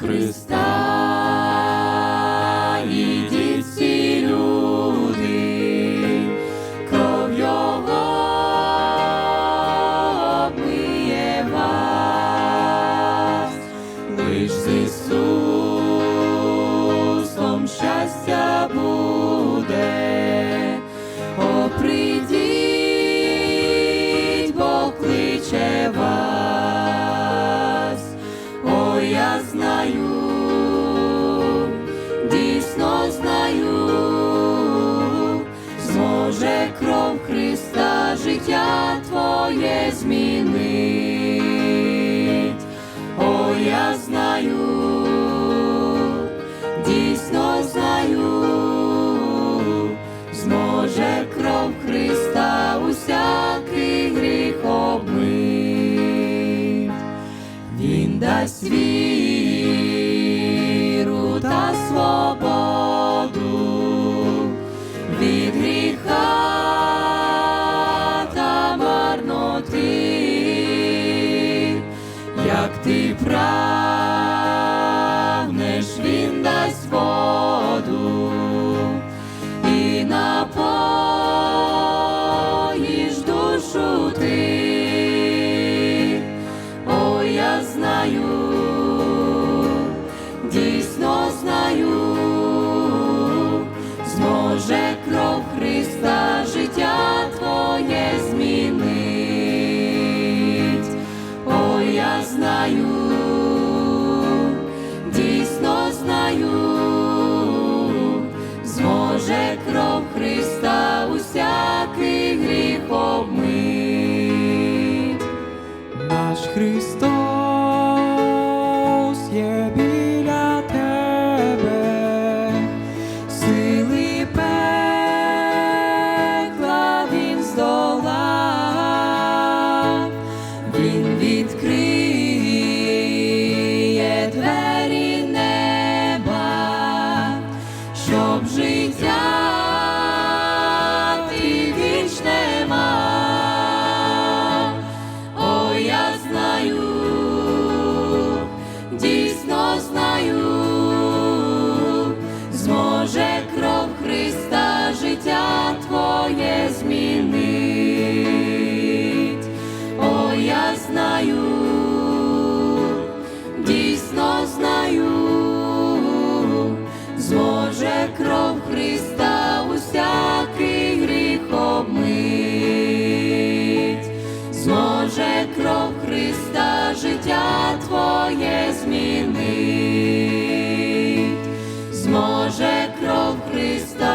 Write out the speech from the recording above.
Chrystus. життя твоє змінить, о, я знаю, дійсно знаю, зможе кров Христа усякий гріх обмить, Він дасть віру та свободу ти Yeah. before. Cristo.